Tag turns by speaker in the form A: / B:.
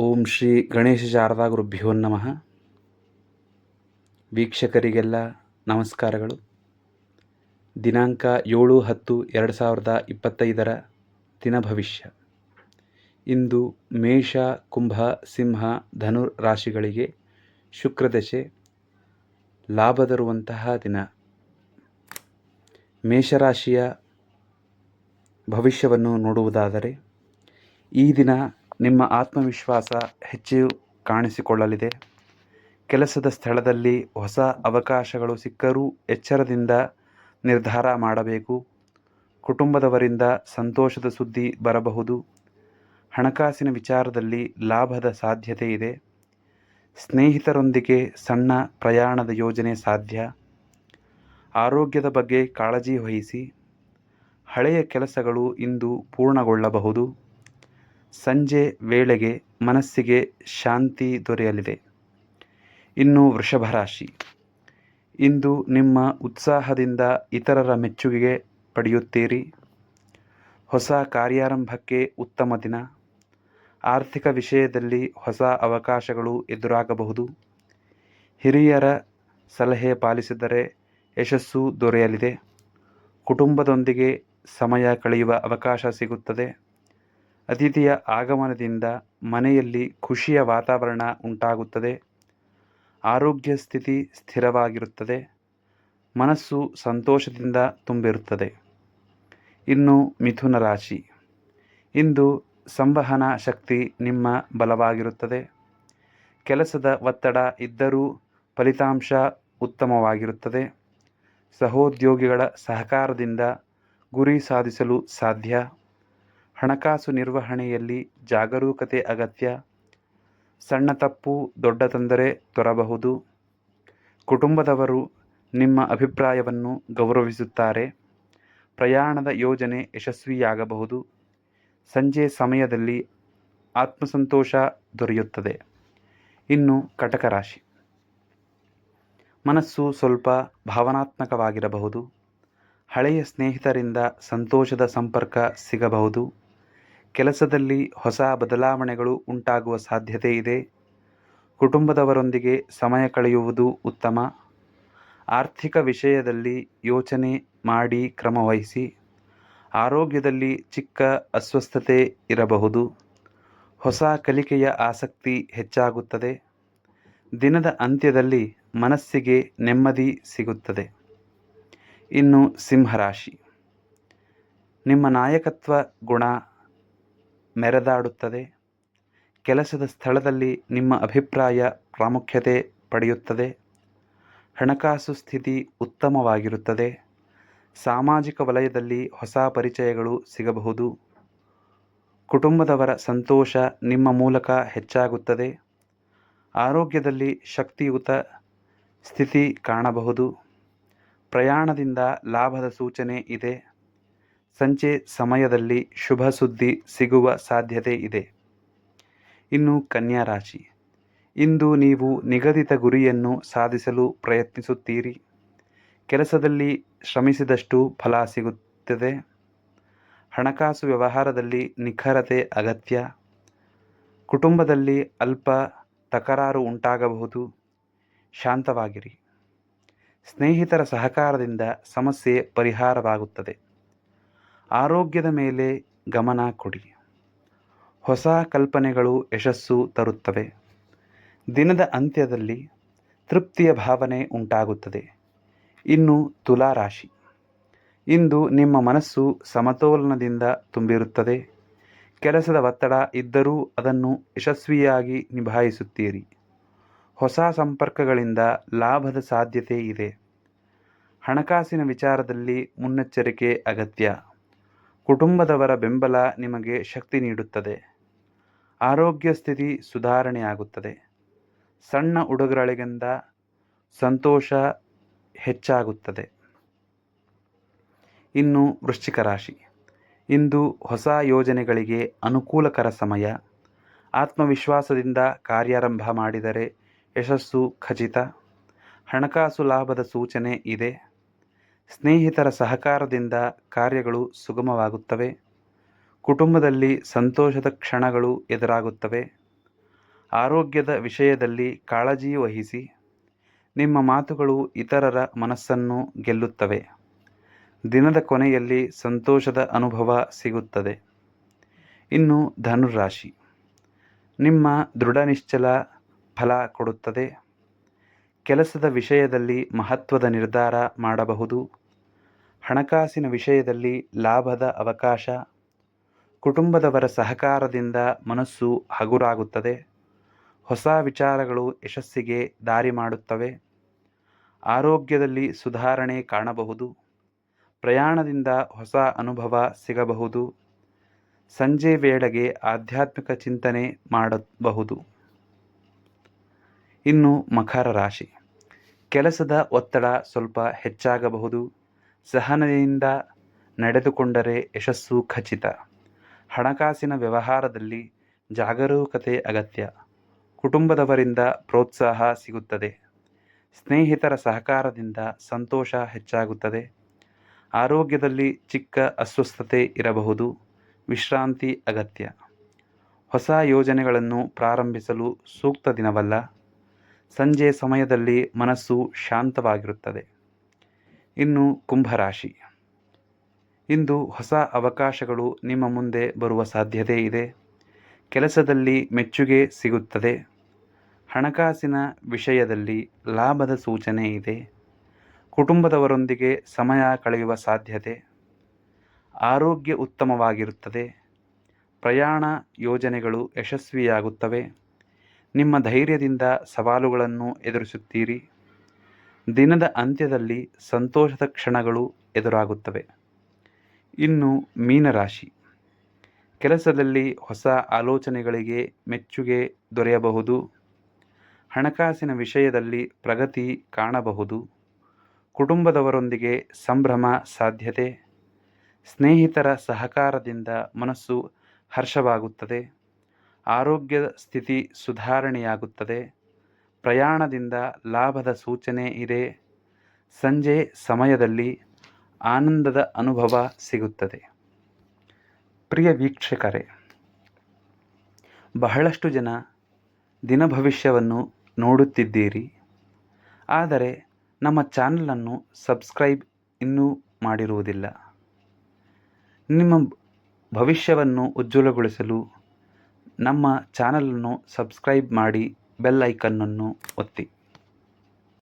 A: ಓಂ ಶ್ರೀ ಗಣೇಶ ಶಾರದಾ ಗುರುಭ್ಯೋ ನಮಃ. ವೀಕ್ಷಕರಿಗೆಲ್ಲ ನಮಸ್ಕಾರಗಳು. ದಿನಾಂಕ ಏಳು ಹತ್ತು ಎರಡು ಸಾವಿರದ ಇಪ್ಪತ್ತೈದರ ದಿನ ಭವಿಷ್ಯ. ಇಂದು ಮೇಷ, ಕುಂಭ, ಸಿಂಹ ಧನುರ್ ರಾಶಿಗಳಿಗೆ ಶುಕ್ರದಶೆ ಲಾಭ ತರುವಂತಹ ದಿನ. ಮೇಷರಾಶಿಯ ಭವಿಷ್ಯವನ್ನು ನೋಡುವುದಾದರೆ, ಈ ದಿನ ನಿಮ್ಮ ಆತ್ಮವಿಶ್ವಾಸ ಹೆಚ್ಚು ಕಾಣಿಸಿಕೊಳ್ಳಲಿದೆ. ಕೆಲಸದ ಸ್ಥಳದಲ್ಲಿ ಹೊಸ ಅವಕಾಶಗಳು ಸಿಕ್ಕರೂ ಎಚ್ಚರದಿಂದ ನಿರ್ಧಾರ ಮಾಡಬೇಕು. ಕುಟುಂಬದವರಿಂದ ಸಂತೋಷದ ಸುದ್ದಿ ಬರಬಹುದು. ಹಣಕಾಸಿನ ವಿಚಾರದಲ್ಲಿ ಲಾಭದ ಸಾಧ್ಯತೆ ಇದೆ. ಸ್ನೇಹಿತರೊಂದಿಗೆ ಸಣ್ಣ ಪ್ರಯಾಣದ ಯೋಜನೆ ಸಾಧ್ಯ. ಆರೋಗ್ಯದ ಬಗ್ಗೆ ಕಾಳಜಿ ವಹಿಸಿ. ಹಳೆಯ ಕೆಲಸಗಳು ಇಂದು ಪೂರ್ಣಗೊಳ್ಳಬಹುದು. ಸಂಜೆ ವೇಳೆಗೆ ಮನಸ್ಸಿಗೆ ಶಾಂತಿ ದೊರೆಯಲಿದೆ. ಇನ್ನು ವೃಷಭ ರಾಶಿ. ಇಂದು ನಿಮ್ಮ ಉತ್ಸಾಹದಿಂದ ಇತರರ ಮೆಚ್ಚುಗೆಗೆ ಪಡೆಯುತ್ತೀರಿ. ಹೊಸ ಕಾರ್ಯಾರಂಭಕ್ಕೆ ಉತ್ತಮ ದಿನ. ಆರ್ಥಿಕ ವಿಷಯದಲ್ಲಿ ಹೊಸ ಅವಕಾಶಗಳು ಎದುರಾಗಬಹುದು. ಹಿರಿಯರ ಸಲಹೆ ಪಾಲಿಸಿದರೆ ಯಶಸ್ಸು ದೊರೆಯಲಿದೆ. ಕುಟುಂಬದೊಂದಿಗೆ ಸಮಯ ಕಳೆಯುವ ಅವಕಾಶ ಸಿಗುತ್ತದೆ. ಅತಿಥಿಯ ಆಗಮನದಿಂದ ಮನೆಯಲ್ಲಿ ಖುಷಿಯ ವಾತಾವರಣ ಉಂಟಾಗುತ್ತದೆ. ಆರೋಗ್ಯ ಸ್ಥಿತಿ ಸ್ಥಿರವಾಗಿರುತ್ತದೆ. ಮನಸ್ಸು ಸಂತೋಷದಿಂದ ತುಂಬಿರುತ್ತದೆ. ಇನ್ನು ಮಿಥುನ ರಾಶಿ. ಇಂದು ಸಂವಹನ ಶಕ್ತಿ ನಿಮ್ಮ ಬಲವಾಗಿರುತ್ತದೆ. ಕೆಲಸದ ಒತ್ತಡ ಇದ್ದರೂ ಫಲಿತಾಂಶ ಉತ್ತಮವಾಗಿರುತ್ತದೆ. ಸಹೋದ್ಯೋಗಿಗಳ ಸಹಕಾರದಿಂದ ಗುರಿ ಸಾಧಿಸಲು ಸಾಧ್ಯ. ಹಣಕಾಸು ನಿರ್ವಹಣೆಯಲ್ಲಿ ಜಾಗರೂಕತೆ ಅಗತ್ಯ. ಸಣ್ಣ ತಪ್ಪು, ದೊಡ್ಡ ತೊಂದರೆ ತೊರಬಹುದು. ಕುಟುಂಬದವರು ನಿಮ್ಮ ಅಭಿಪ್ರಾಯವನ್ನು ಗೌರವಿಸುತ್ತಾರೆ. ಪ್ರಯಾಣದ ಯೋಜನೆ ಯಶಸ್ವಿಯಾಗಬಹುದು. ಸಂಜೆ ಸಮಯದಲ್ಲಿ ಆತ್ಮಸಂತೋಷ ದೊರೆಯುತ್ತದೆ. ಇನ್ನು ಕಟಕ ರಾಶಿ. ಮನಸ್ಸು ಸ್ವಲ್ಪ ಭಾವನಾತ್ಮಕವಾಗಿರಬಹುದು. ಹಳೆಯ ಸ್ನೇಹಿತರಿಂದ ಸಂತೋಷದ ಸಂಪರ್ಕ ಸಿಗಬಹುದು. ಕೆಲಸದಲ್ಲಿ ಹೊಸ ಬದಲಾವಣೆಗಳು ಉಂಟಾಗುವ ಸಾಧ್ಯತೆ ಇದೆ. ಕುಟುಂಬದವರೊಂದಿಗೆ ಸಮಯ ಕಳೆಯುವುದು ಉತ್ತಮ. ಆರ್ಥಿಕ ವಿಷಯದಲ್ಲಿ ಯೋಚನೆ ಮಾಡಿ ಕ್ರಮವಹಿಸಿ ಆರೋಗ್ಯದಲ್ಲಿ ಚಿಕ್ಕ ಅಸ್ವಸ್ಥತೆ ಇರಬಹುದು. ಹೊಸ ಕಲಿಕೆಯ ಆಸಕ್ತಿ ಹೆಚ್ಚಾಗುತ್ತದೆ. ದಿನದ ಅಂತ್ಯದಲ್ಲಿ ಮನಸ್ಸಿಗೆ ನೆಮ್ಮದಿ ಸಿಗುತ್ತದೆ. ಇನ್ನು ಸಿಂಹರಾಶಿ. ನಿಮ್ಮ ನಾಯಕತ್ವ ಗುಣ ಮೆರೆದಾಡುತ್ತದೆ. ಕೆಲಸದ ಸ್ಥಳದಲ್ಲಿ ನಿಮ್ಮ ಅಭಿಪ್ರಾಯ ಪ್ರಾಮುಖ್ಯತೆ ಪಡೆಯುತ್ತದೆ. ಹಣಕಾಸು ಸ್ಥಿತಿ ಉತ್ತಮವಾಗಿರುತ್ತದೆ. ಸಾಮಾಜಿಕ ವಲಯದಲ್ಲಿ ಹೊಸ ಪರಿಚಯಗಳು ಸಿಗಬಹುದು. ಕುಟುಂಬದವರ ಸಂತೋಷ ನಿಮ್ಮ ಮೂಲಕ ಹೆಚ್ಚಾಗುತ್ತದೆ. ಆರೋಗ್ಯದಲ್ಲಿ ಶಕ್ತಿಯುತ ಸ್ಥಿತಿ ಕಾಣಬಹುದು. ಪ್ರಯಾಣದಿಂದ ಲಾಭದ ಸೂಚನೆ ಇದೆ. ಸಂಜೆ ಸಮಯದಲ್ಲಿ ಶುಭ ಸುದ್ದಿ ಸಿಗುವ ಸಾಧ್ಯತೆ ಇದೆ. ಇನ್ನು ಕನ್ಯಾ ರಾಶಿ. ಇಂದು ನೀವು ನಿಗದಿತ ಗುರಿಯನ್ನು ಸಾಧಿಸಲು ಪ್ರಯತ್ನಿಸುತ್ತೀರಿ. ಕೆಲಸದಲ್ಲಿ ಶ್ರಮಿಸಿದಷ್ಟು ಫಲ ಸಿಗುತ್ತದೆ. ಹಣಕಾಸು ವ್ಯವಹಾರದಲ್ಲಿ ನಿಖರತೆ ಅಗತ್ಯ. ಕುಟುಂಬದಲ್ಲಿ ಅಲ್ಪ ತಕರಾರು ಉಂಟಾಗಬಹುದು. ಶಾಂತವಾಗಿರಿ. ಸ್ನೇಹಿತರ ಸಹಕಾರದಿಂದ ಸಮಸ್ಯೆ ಪರಿಹಾರವಾಗುತ್ತದೆ. ಆರೋಗ್ಯದ ಮೇಲೆ ಗಮನ ಕೊಡಿ. ಹೊಸ ಕಲ್ಪನೆಗಳು ಯಶಸ್ಸು ತರುತ್ತವೆ. ದಿನದ ಅಂತ್ಯದಲ್ಲಿ ತೃಪ್ತಿಯ ಭಾವನೆ ಉಂಟಾಗುತ್ತದೆ. ಇನ್ನು ತುಲಾ ರಾಶಿ. ಇಂದು ನಿಮ್ಮ ಮನಸ್ಸು ಸಮತೋಲನದಿಂದ ತುಂಬಿರುತ್ತದೆ. ಕೆಲಸದ ಒತ್ತಡ ಇದ್ದರೂ ಅದನ್ನು ಯಶಸ್ವಿಯಾಗಿ ನಿಭಾಯಿಸುತ್ತೀರಿ. ಹೊಸ ಸಂಪರ್ಕಗಳಿಂದ ಲಾಭದ ಸಾಧ್ಯತೆ ಇದೆ. ಹಣಕಾಸಿನ ವಿಚಾರದಲ್ಲಿ ಮುನ್ನೆಚ್ಚರಿಕೆ ಅಗತ್ಯ. ಕುಟುಂಬದವರ ಬೆಂಬಲ ನಿಮಗೆ ಶಕ್ತಿ ನೀಡುತ್ತದೆ. ಆರೋಗ್ಯ ಸ್ಥಿತಿ ಸುಧಾರಣೆಯಾಗುತ್ತದೆ. ಸಣ್ಣ ಉಡುಗೊರೆಗಳಿಂದ ಸಂತೋಷ ಹೆಚ್ಚಾಗುತ್ತದೆ. ಇನ್ನು ವೃಶ್ಚಿಕ ರಾಶಿ. ಇಂದು ಹೊಸ ಯೋಜನೆಗಳಿಗೆ ಅನುಕೂಲಕರ ಸಮಯ. ಆತ್ಮವಿಶ್ವಾಸದಿಂದ ಕಾರ್ಯಾರಂಭ ಮಾಡಿದರೆ ಯಶಸ್ಸು ಖಚಿತ. ಹಣಕಾಸು ಲಾಭದ ಸೂಚನೆ ಇದೆ. ಸ್ನೇಹಿತರ ಸಹಕಾರದಿಂದ ಕಾರ್ಯಗಳು ಸುಗಮವಾಗುತ್ತವೆ. ಕುಟುಂಬದಲ್ಲಿ ಸಂತೋಷದ ಕ್ಷಣಗಳು ಎದುರಾಗುತ್ತವೆ. ಆರೋಗ್ಯದ ವಿಷಯದಲ್ಲಿ ಕಾಳಜಿ ವಹಿಸಿ. ನಿಮ್ಮ ಮಾತುಗಳು ಇತರರ ಮನಸ್ಸನ್ನು ಗೆಲ್ಲುತ್ತವೆ. ದಿನದ ಕೊನೆಯಲ್ಲಿ ಸಂತೋಷದ ಅನುಭವ ಸಿಗುತ್ತದೆ. ಇನ್ನು ಧನುರಾಶಿ ನಿಮ್ಮ ದೃಢ ನಿಶ್ಚಲ ಫಲ ಕೊಡುತ್ತದೆ. ಕೆಲಸದ ವಿಷಯದಲ್ಲಿ ಮಹತ್ವದ ನಿರ್ಧಾರ ಮಾಡಬಹುದು. ಹಣಕಾಸಿನ ವಿಷಯದಲ್ಲಿ ಲಾಭದ ಅವಕಾಶ, ಕುಟುಂಬದವರ ಸಹಕಾರದಿಂದ ಮನಸ್ಸು ಹಗುರಾಗುತ್ತದೆ, ಹೊಸ ವಿಚಾರಗಳು ಯಶಸ್ಸಿಗೆ ದಾರಿ ಮಾಡುತ್ತವೆ, ಆರೋಗ್ಯದಲ್ಲಿ ಸುಧಾರಣೆ ಕಾಣಬಹುದು, ಪ್ರಯಾಣದಿಂದ ಹೊಸ ಅನುಭವ ಸಿಗಬಹುದು, ಸಂಜೆ ವೇಳೆಗೆ ಆಧ್ಯಾತ್ಮಿಕ ಚಿಂತನೆ ಮಾಡಬಹುದು. ಇನ್ನು ಮಕರ ರಾಶಿ. ಕೆಲಸದ ಒತ್ತಡ ಸ್ವಲ್ಪ ಹೆಚ್ಚಾಗಬಹುದು. ಸಹನೆಯಿಂದ ನಡೆದುಕೊಂಡರೆ ಯಶಸ್ಸು ಖಚಿತ. ಹಣಕಾಸಿನ ವ್ಯವಹಾರದಲ್ಲಿ ಜಾಗರೂಕತೆ ಅಗತ್ಯ. ಕುಟುಂಬದವರಿಂದ ಪ್ರೋತ್ಸಾಹ ಸಿಗುತ್ತದೆ. ಸ್ನೇಹಿತರ ಸಹಕಾರದಿಂದ ಸಂತೋಷ ಹೆಚ್ಚಾಗುತ್ತದೆ. ಆರೋಗ್ಯದಲ್ಲಿ ಚಿಕ್ಕ ಅಸ್ವಸ್ಥತೆ ಇರಬಹುದು. ವಿಶ್ರಾಂತಿ ಅಗತ್ಯ. ಹೊಸ ಯೋಜನೆಗಳನ್ನು ಪ್ರಾರಂಭಿಸಲು ಸೂಕ್ತ ದಿನವಲ್ಲ. ಸಂಜೆ ಸಮಯದಲ್ಲಿ ಮನಸ್ಸು ಶಾಂತವಾಗಿರುತ್ತದೆ. ಇನ್ನು ಕುಂಭರಾಶಿ. ಇಂದು ಹೊಸ ಅವಕಾಶಗಳು ನಿಮ್ಮ ಮುಂದೆ ಬರುವ ಸಾಧ್ಯತೆ ಇದೆ. ಕೆಲಸದಲ್ಲಿ ಮೆಚ್ಚುಗೆ ಸಿಗುತ್ತದೆ. ಹಣಕಾಸಿನ ವಿಷಯದಲ್ಲಿ ಲಾಭದ ಸೂಚನೆ ಇದೆ. ಕುಟುಂಬದವರೊಂದಿಗೆ ಸಮಯ ಕಳೆಯುವ ಸಾಧ್ಯತೆ. ಆರೋಗ್ಯ ಉತ್ತಮವಾಗಿರುತ್ತದೆ. ಪ್ರಯಾಣ ಯೋಜನೆಗಳು ಯಶಸ್ವಿಯಾಗುತ್ತವೆ. ನಿಮ್ಮ ಧೈರ್ಯದಿಂದ ಸವಾಲುಗಳನ್ನು ಎದುರಿಸುತ್ತೀರಿ. ದಿನದ ಅಂತ್ಯದಲ್ಲಿ ಸಂತೋಷದ ಕ್ಷಣಗಳು ಎದುರಾಗುತ್ತವೆ. ಇನ್ನು ಮೀನರಾಶಿ. ಕೆಲಸದಲ್ಲಿ ಹೊಸ ಆಲೋಚನೆಗಳಿಗೆ ಮೆಚ್ಚುಗೆ ದೊರೆಯಬಹುದು. ಹಣಕಾಸಿನ ವಿಷಯದಲ್ಲಿ ಪ್ರಗತಿ ಕಾಣಬಹುದು. ಕುಟುಂಬದವರೊಂದಿಗೆ ಸಂಭ್ರಮ ಸಾಧ್ಯತೆ. ಸ್ನೇಹಿತರ ಸಹಕಾರದಿಂದ ಮನಸ್ಸು ಹರ್ಷವಾಗುತ್ತದೆ. ಆರೋಗ್ಯದ ಸ್ಥಿತಿ ಸುಧಾರಣೆಯಾಗುತ್ತದೆ. ಪ್ರಯಾಣದಿಂದ ಲಾಭದ ಸೂಚನೆ ಇದೆ. ಸಂಜೆ ಸಮಯದಲ್ಲಿ ಆನಂದದ ಅನುಭವ ಸಿಗುತ್ತದೆ. ಪ್ರಿಯ ವೀಕ್ಷಕರೇ, ಬಹಳಷ್ಟು ಜನ ದಿನ ಭವಿಷ್ಯವನ್ನು ನೋಡುತ್ತಿದ್ದೀರಿ. ಆದರೆ ನಮ್ಮ ಚಾನಲನ್ನು ಸಬ್ಸ್ಕ್ರೈಬ್ ಇನ್ನೂ ಮಾಡಿರುವುದಿಲ್ಲ. ನಿಮ್ಮ ಭವಿಷ್ಯವನ್ನು ಉಜ್ವಲಗೊಳಿಸಲು ನಮ್ಮ ಚಾನಲನ್ನು ಸಬ್ಸ್ಕ್ರೈಬ್ ಮಾಡಿ ಬೆಲ್ ಐಕನ್ನನ್ನು ಒತ್ತಿ.